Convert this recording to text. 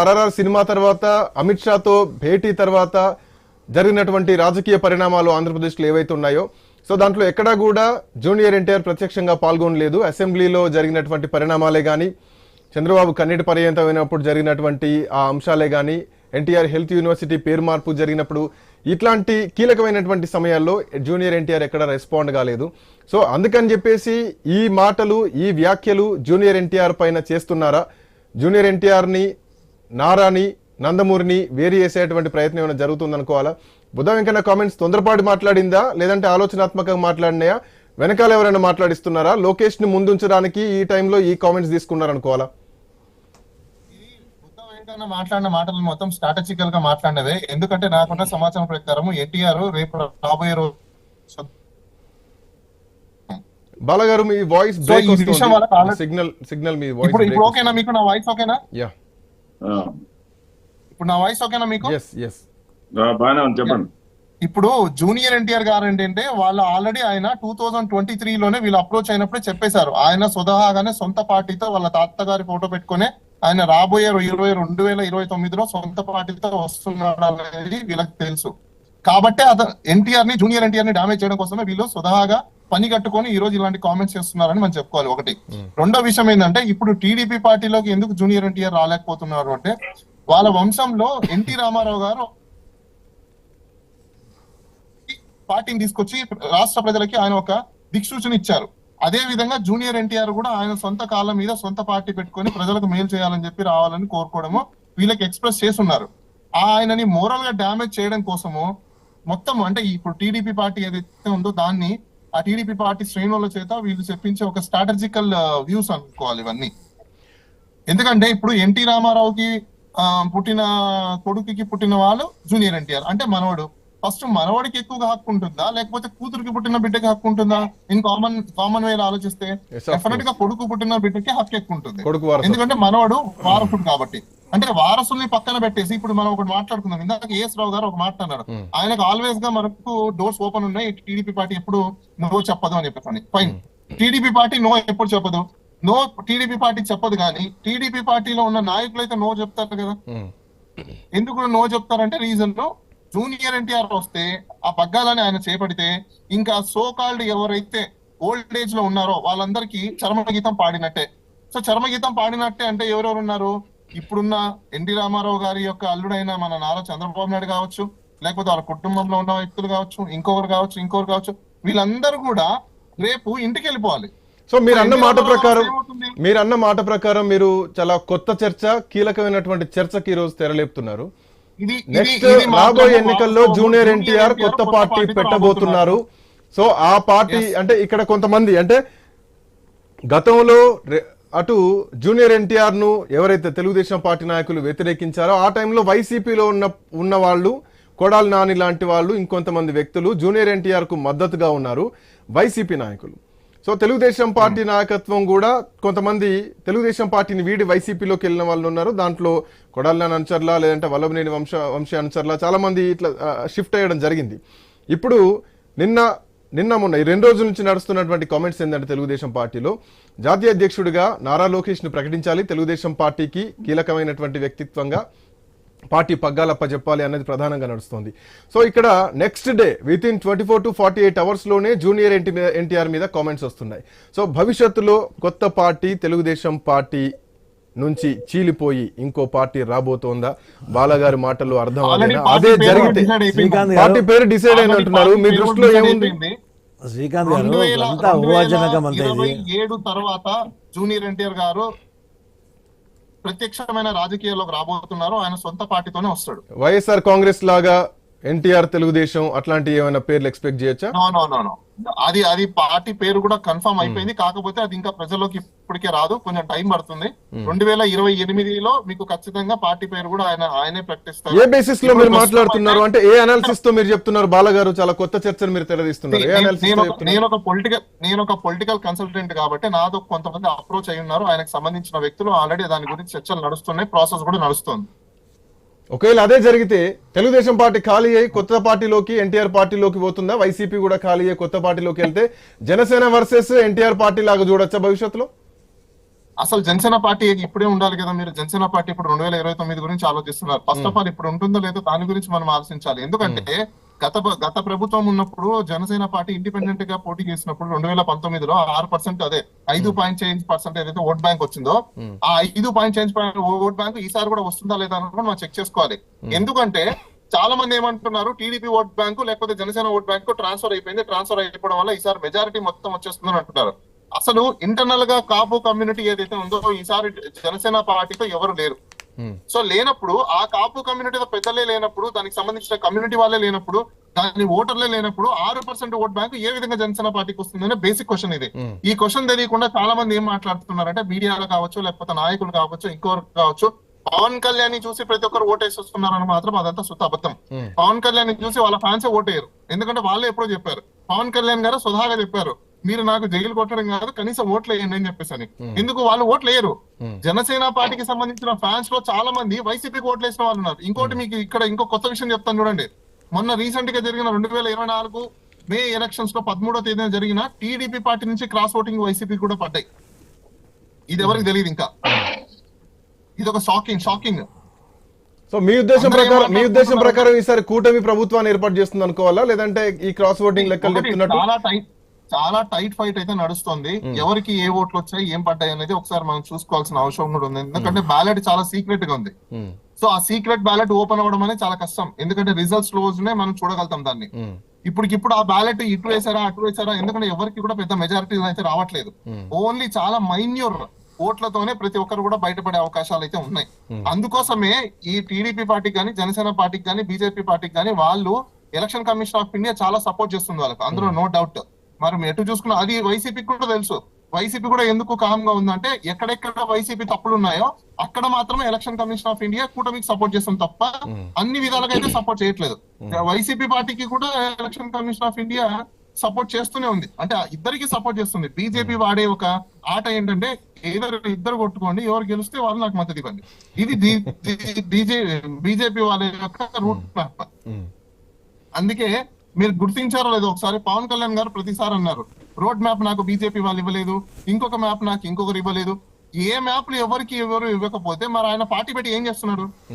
RRR cinema తర్వాత అమిత్ షాతో భేటీ తర్వాత జరిగినటువంటి రాజకీయ పరిణామాలు ఆంధ్రప్రదేశ్లో ఏవైతే ఉన్నాయో సో దాంట్లో ఎక్కడా కూడా జూనియర్ ఎన్టీఆర్ ప్రత్యక్షంగా పాల్గొనలేదు. అసెంబ్లీలో జరిగినటువంటి పరిణామాలే కానీ చంద్రబాబు కన్నీటి పర్యంతమైనప్పుడు జరిగినటువంటి ఆ అంశాలే కానీ ఎన్టీఆర్ హెల్త్ యూనివర్సిటీ పేరు మార్పు జరిగినప్పుడు ఇట్లాంటి కీలకమైనటువంటి సమయాల్లో జూనియర్ ఎన్టీఆర్ ఎక్కడ రెస్పాండ్ కాలేదు. సో అందుకని చెప్పేసి ఈ మాటలు ఈ వ్యాఖ్యలు జూనియర్ ఎన్టీఆర్ పైన చేస్తున్నారా? జూనియర్ ఎన్టీఆర్ని నారాని నందమూరిని వేరు చేసేటువంటి ప్రయత్నం ఏమైనా జరుగుతుందనుకోవాలా? బుద్ధ వెంకన్న కామెంట్స్ తొందరపాటు మాట్లాడిందా? లేదంటే ఆలోచనాత్మకంగా మాట్లాడినాయా? వెనకాల ఎవరైనా మాట్లాడిస్తున్నారా? లోకేష్ని ముందుంచడానికి ఈ టైంలో ఈ కామెంట్స్ తీసుకున్నారనుకోవాలా? వెంకన్న మాట్లాడిన మాటలు మొత్తం స్ట్రాటజికల్గా మాట్లాడినదే ఎందుకంటే నాకున్న సమాచారం ప్రకారం ఎన్టీఆర్ రేపు రాబోయే రోజు బాలగారు మీ వాయిస్ బ్రేక్ సిగ్నల్ సిగ్నల్ మీ వాయిస్ ఇప్పుడు ఓకేనా మీకు నా వాయిస్ ఓకేనా? యా ఇప్పుడు నా వాయిస్ ఓకేనా మీకు? బాగానే ఉంది చెప్పండి. ఇప్పుడు జూనియర్ ఎన్టీఆర్ గారు ఏంటంటే వాళ్ళు ఆల్రెడీ ఆయన టూ థౌజండ్ ట్వంటీ త్రీ లోనే వీళ్ళు అప్రోచ్ అయినప్పుడే చెప్పేశారు. ఆయన స్వతహాగానే సొంత పార్టీతో వాళ్ళ తాతగారి ఫోటో పెట్టుకుని ఆయన రాబోయే ఇరవై రెండు వేల ఇరవై తొమ్మిదిలో సొంత పార్టీతో వస్తున్నాడు అనేది వీళ్ళకి తెలుసు. కాబట్టి అత ఎన్టీఆర్ని జూనియర్ ఎన్టీఆర్ని డామేజ్ చేయడం కోసమే వీళ్ళు స్వతహాగా పని కట్టుకొని ఈ రోజు ఇలాంటి కామెంట్స్ చేస్తున్నారని మనం చెప్పుకోవాలి. ఒకటి. రెండో విషయం ఏంటంటే ఇప్పుడు టీడీపీ పార్టీలోకి ఎందుకు జూనియర్ ఎన్టీఆర్ రాలేకపోతున్నారు అంటే వాళ్ళ వంశంలో ఎన్టీ రామారావు గారు పార్టీని తీసుకొచ్చి రాష్ట్ర ప్రజలకి ఆయన ఒక దిక్సూచన ఇచ్చారు. అదే విధంగా జూనియర్ ఎన్టీఆర్ కూడా ఆయన సొంత కాళ్ళ మీద సొంత పార్టీ పెట్టుకొని ప్రజలకు మేలు చేయాలని చెప్పి రావాలని కోరుకోవడము వీళ్ళకి ఎక్స్ప్రెస్ చేస్తున్నారు. ఆ ఆయనని మోరల్గా డ్యామేజ్ చేయడం కోసము మొత్తం అంటే ఇప్పుడు టీడీపీ పార్టీ ఏదైతే ఉందో దాన్ని ఆ టీడీపీ పార్టీ శ్రేణుల చేత వీళ్ళు చెప్పించే ఒక స్ట్రాటజికల్ వ్యూస్ uh, అనుకోవాలి ఇవన్నీ. ఎందుకంటే ఇప్పుడు ఎన్టీ రామారావుకి పుట్టిన కొడుకుకి పుట్టిన వాళ్ళు జూనియర్ ఎన్టీఆర్. అంటే మనవడు. ఫస్ట్ మనవడికి ఎక్కువగా హక్కు ఉంటుందా? లేకపోతే కూతురికి పుట్టిన బిడ్డకి హక్కు ఉంటుందా? ఇన్ కామన్ కామన్ వే ఆలోచిస్తే డెఫినెట్గా కొడుకు పుట్టిన బిడ్డకి హక్కు ఎక్కువ ఉంటుంది. ఎందుకంటే మనవడు వారసుడు కాబట్టి. అంటే వారసుల్ని పక్కన పెట్టేసి ఇప్పుడు మనం ఒకటి మాట్లాడుకుందాం. ఇందాక ఏఎస్ రావు గారు ఒక మాట అన్నారు Hmm. ఆయనకు ఆల్వేస్గా మనకు డోర్స్ ఓపెన్ ఉన్నాయి. టీడీపీ పార్టీ ఎప్పుడు నో చెప్పదు అని చెప్పేసి ఫైన్ టీడీపీ పార్టీ నో ఎప్పుడు చెప్పదు. నో టీడీపీ పార్టీ చెప్పదు కానీ టీడీపీ పార్టీలో ఉన్న నాయకులు అయితే నో చెప్తారు కదా. ఉమ్. ఎందుకు నో చెప్తారంటే రీజన్లో జూనియర్ ఎన్టీఆర్ వస్తే ఆ పగ్గాలని ఆయన చేపడితే ఇంకా సో కాల్డ్ ఎవరైతే ఓల్డ్ ఏజ్లో ఉన్నారో వాళ్ళందరికీ చర్మగీతం పాడినట్టే. సో చర్మగీతం పాడినట్టే అంటే ఎవరెవరు ఉన్నారు ఇప్పుడున్న ఎన్టీ రామారావు గారి యొక్క అల్లుడైన మన నారా చంద్రబాబు నాయుడు కావచ్చు లేకపోతే వాళ్ళ కుటుంబంలో ఉన్న వ్యక్తులు కావచ్చు ఇంకొకరు కావచ్చు ఇంకొకరు కావచ్చు వీళ్ళందరూ కూడా రేపు ఇంటికి వెళ్ళిపోవాలి సో మీరు అన్న మాట ప్రకారం? మీరు అన్న మాట ప్రకారం మీరు చాలా కొత్త చర్చ కీలకమైనటువంటి చర్చకి ఈ రోజు తెరలేపుతున్నారు. నెక్స్ట్ రాబోయే ఎన్నికల్లో. జూనియర్ ఎన్టీఆర్ కొత్త పార్టీ పెట్టబోతున్నారు సో ఆ పార్టీ. అంటే ఇక్కడ కొంతమంది అంటే గతంలో అటు జూనియర్ ఎన్టీఆర్ను ఎవరైతే తెలుగుదేశం పార్టీ నాయకులు వ్యతిరేకించారో ఆ టైంలో వైసీపీలో ఉన్న ఉన్న వాళ్ళు కొడాలి నాని లాంటి వాళ్ళు ఇంకొంతమంది వ్యక్తులు జూనియర్ ఎన్టీఆర్కు మద్దతుగా ఉన్నారు వైసీపీ నాయకులు సో తెలుగుదేశం పార్టీ నాయకత్వం కూడా కొంతమంది తెలుగుదేశం పార్టీని వీడి వైసీపీలోకి వెళ్ళిన వాళ్ళు ఉన్నారు. దాంట్లో కొడాలి నాని లేదంటే వల్లభనేని వంశ వంశీ అనుచరులా చాలా మంది ఇట్లా షిఫ్ట్ అయ్యడం జరిగింది. ఇప్పుడు నిన్న నిన్న మొన్న ఈ రెండు రోజుల నుంచి నడుస్తున్నటువంటి కామెంట్స్ ఏంటంటే తెలుగుదేశం పార్టీలో. జాతీయ అధ్యక్షుడిగా నారా లోకేష్ను ప్రకటించాలి. తెలుగుదేశం పార్టీకి కీలకమైనటువంటి వ్యక్తిత్వంగా పార్టీ పగ్గాలప్ప చెప్పాలి అనేది ప్రధానంగా నడుస్తోంది. సో ఇక్కడ next day with in twenty four to forty eight అవర్స్లోనే junior NT NTR మీద కామెంట్స్ వస్తున్నాయి. సో భవిష్యత్తులో కొత్త పార్టీ తెలుగుదేశం పార్టీ నుంచి చీలిపోయి ఇంకో పార్టీ రాబోతోందా? బాలగారి మాటలు అర్థం అదే జరిగితే పార్టీ పేరు డిసైడ్ అయిన అంటున్నారు మీ దృష్టిలో ఏముంది. శ్రీకాంత్ గారు ఏడు తర్వాత జూనియర్ ఎన్టీఆర్ గారు ప్రత్యక్షమైన రాజకీయాల్లోకి రాబోతున్నారు. ఆయన సొంత పార్టీతోనే వస్తాడు. వైఎస్ఆర్ కాంగ్రెస్ లాగా ఎన్టీఆర్ తెలుగుదేశం అట్లాంటి ఏమైనా పేర్లు ఎక్స్పెక్ట్ చేయొచ్చా? అది అది పార్టీ పేరు కూడా కన్ఫర్మ్ అయిపోయింది. కాకపోతే అది ఇంకా ప్రజల్లోకి ఇప్పటికే రాదు. కొంచెం టైం పడుతుంది. రెండు వేల ఇరవై ఎనిమిదిలో మీకు ఖచ్చితంగా పార్టీ పేరు కూడా ఆయన ఆయనే ప్రకటిస్తారు. ఏ బేసిస్లో మీరు మాట్లాడుతున్నారు? అంటే ఏ అనాలిసిస్తో మీరు చెప్తున్నారు? బాలగారు చాలా కొత్త చర్చను మీరు తెరదీస్తున్నారు. నేను ఒక పొలిటికల్ నేను ఒక పొలిటికల్ కన్సల్టెంట్ కాబట్టి నాతో కొంతమంది అప్రోచ్ అయి ఉన్నారు. ఆయనకు సంబంధించిన వ్యక్తులు ఆల్రెడీ దాని గురించి చర్చలు నడుస్తున్నాయి. ప్రాసెస్ కూడా నడుస్తుంది. ఒకవేళ అదే జరిగితే తెలుగుదేశం పార్టీ ఖాళీ అయ్యి కొత్త పార్టీలోకి ఎన్టీఆర్ పార్టీలోకి పోతుందా? వైసీపీ కూడా ఖాళీ అయ్యి కొత్త పార్టీలోకి వెళ్తే జనసేన వర్సెస్ ఎన్టీఆర్ పార్టీ లాగా చూడొచ్చా భవిష్యత్తులో? అసలు జనసేన పార్టీ ఇప్పుడే ఉండాలి కదా మీరు? జనసేన పార్టీ ఇప్పుడు రెండు వేల ఇరవై తొమ్మిది గురించి ఆలోచిస్తున్నారు. ఫస్ట్ ఆఫ్ ఆల్ ఇప్పుడు ఉంటుందో లేదో దాని గురించి మనం ఆలోచించాలి. ఎందుకంటే గత గత ప్రభుత్వం ఉన్నప్పుడు జనసేన పార్టీ ఇండిపెండెంట్గా పోటీ చేసినప్పుడు రెండు వేల పంతొమ్మిదిలో ఆరు పర్సెంట్ అదే ఐదు పాయింట్ చేంజ్ పర్సెంట్ ఏదైతే ఓట్ బ్యాంక్ వచ్చిందో ఆ ఐదు పాయింట్ చేంజ్ ఓట్ బ్యాంక్ ఈసారి కూడా వస్తుందా లేదా అని కూడా మనం చెక్ చేసుకోవాలి. ఎందుకంటే చాలా మంది ఏమంటున్నారు టీడీపీ ఓట్ బ్యాంకు లేకపోతే జనసేన ఓట్ బ్యాంకు ట్రాన్స్ఫర్ అయిపోయింది ట్రాన్స్ఫర్ అయిపోవడం వల్ల ఈసారి మెజారిటీ మొత్తం వచ్చేస్తుందని అంటున్నారు. అసలు ఇంటర్నల్గా కాపు కమ్యూనిటీ ఏదైతే ఉందో ఈసారి జనసేన పార్టీతో ఎవరు లేరు. సో లేనప్పుడు ఆ కాపు కమ్యూనిటీతో పెద్దలే లేనప్పుడు దానికి సంబంధించిన కమ్యూనిటీ వాళ్ళే లేనప్పుడు దాని ఓటర్లే లేనప్పుడు ఆరు పర్సెంట్ ఓట్ బ్యాంక్ ఏ విధంగా జనసేన పార్టీకి వస్తుందనే బేసిక్ క్వశ్చన్ ఇది. ఈ క్వశ్చన్ తెలియకుండా చాలా మంది ఏం మాట్లాడుతున్నారంటే మీడియాలో కావచ్చు లేకపోతే నాయకులు కావచ్చు ఇంకొకరు కావచ్చు పవన్ కళ్యాణ్ చూసి ప్రతి ఒక్కరు ఓటేసి వస్తున్నారని మాత్రం అదంతా సుత అబద్ధం. పవన్ కళ్యాణ్ చూసి వాళ్ళ ఫ్యాన్స్ ఓటేయరు. ఎందుకంటే వాళ్ళే ఎప్పుడో చెప్పారు. పవన్ కళ్యాణ్ గారు సుధాగా చెప్పారు. మీరు నాకు జైలు కొట్టడం కాదు కనీసం ఓట్లు వేయండి అని చెప్పేసి అని ఎందుకు వాళ్ళు ఓట్లు వేయరు. జనసేన పార్టీకి సంబంధించిన ఫ్యాన్స్లో చాలా మంది వైసీపీకి ఓట్లు వేసిన వాళ్ళు ఉన్నారు. ఇంకోటి మీకు ఇక్కడ ఇంకో కొత్త విషయం చెప్తాను చూడండి. మొన్న రీసెంట్గా జరిగిన రెండు వేల ఇరవై నాలుగు మే ఎలక్షన్స్లో పదమూడో తేదీన జరిగిన టీడీపీ పార్టీ నుంచి క్రాస్ ఓటింగ్ వైసీపీ కూడా పడ్డాయి. ఇది ఎవరికి తెలియదు ఇంకా. ఇది ఒక షాకింగ్ షాకింగ్ సో మీ ఉద్దేశం ప్రకారం మీ ఉద్దేశం? ప్రకారం ఈసారి కూటమి ప్రభుత్వాన్ని ఏర్పాటు చేస్తుంది అనుకోవాలా? లేదంటే ఈ క్రాస్ ఓటింగ్ లెక్కలు చెప్తున్నట్టు? చాలా టైట్ ఫైట్ అయితే నడుస్తుంది. ఎవరికి ఏ ఓట్లు వచ్చాయి ఏం పడ్డాయి అనేది ఒకసారి మనం చూసుకోవాల్సిన అవసరం కూడా ఉంది. ఎందుకంటే బ్యాలెట్ చాలా సీక్రెట్గా ఉంది. సో ఆ సీక్రెట్ బ్యాలెట్ ఓపెన్ అవ్వడం అనేది చాలా కష్టం. ఎందుకంటే రిజల్ట్స్ రోజునే మనం చూడగలుగుతాం దాన్ని. ఇప్పటికిప్పుడు ఆ బ్యాలెట్ ఇటు వేసారా అటు వేసారా ఎందుకంటే ఎవరికి కూడా పెద్ద మెజారిటీ అయితే రావట్లేదు. ఓన్లీ చాలా మైన్యూర్ ఓట్లతోనే ప్రతి ఒక్కరు కూడా బయటపడే అవకాశాలు అయితే ఉన్నాయి. అందుకోసమే ఈ టీడీపీ పార్టీకి కానీ జనసేన పార్టీకి కానీ బీజేపీ పార్టీకి కానీ వాళ్ళు ఎలక్షన్ కమిషన్ ఆఫ్ ఇండియా చాలా సపోర్ట్ చేస్తుంది వాళ్ళకి. అందులో నో డౌట్ మరి ఎటు చూసుకున్నా అది వైసీపీ కూడా తెలుసు. వైసీపీ కూడా ఎందుకు కామ్గా ఉందంటే ఎక్కడెక్కడ వైసీపీ తప్పులు ఉన్నాయో అక్కడ మాత్రమే ఎలక్షన్ కమిషన్ ఆఫ్ ఇండియా కూటమికి సపోర్ట్ చేస్తుంది తప్ప అన్ని విధాలుగా అయితే సపోర్ట్ చేయట్లేదు. వైసీపీ పార్టీకి కూడా election commission of India support చేస్తూనే ఉంది. అంటే ఇద్దరికి సపోర్ట్ చేస్తుంది. బీజేపీ వాడే ఒక ఆట ఏంటంటే ఏదో ఇద్దరు కొట్టుకోండి ఎవరు గెలిస్తే వాళ్ళు నాకు మద్దతు ఇవ్వండి. ఇది బీజేపీ వాళ్ళ యొక్క రూట్ అందుకే మీరు గుర్తించారో లేదో ఒకసారి పవన్ కళ్యాణ్ గారు ప్రతిసారి అన్నారు. రోడ్ మ్యాప్ నాకు బీజేపీ వాళ్ళు ఇవ్వలేదు ఇంకొక మ్యాప్ నాకు ఇంకొకరు ఇవ్వలేదు. ఏ మ్యాప్లు ఎవరికి ఎవరు ఇవ్వకపోతే మరి ఆయన పార్టీ పెట్టి ఏం చేస్తున్నాడు?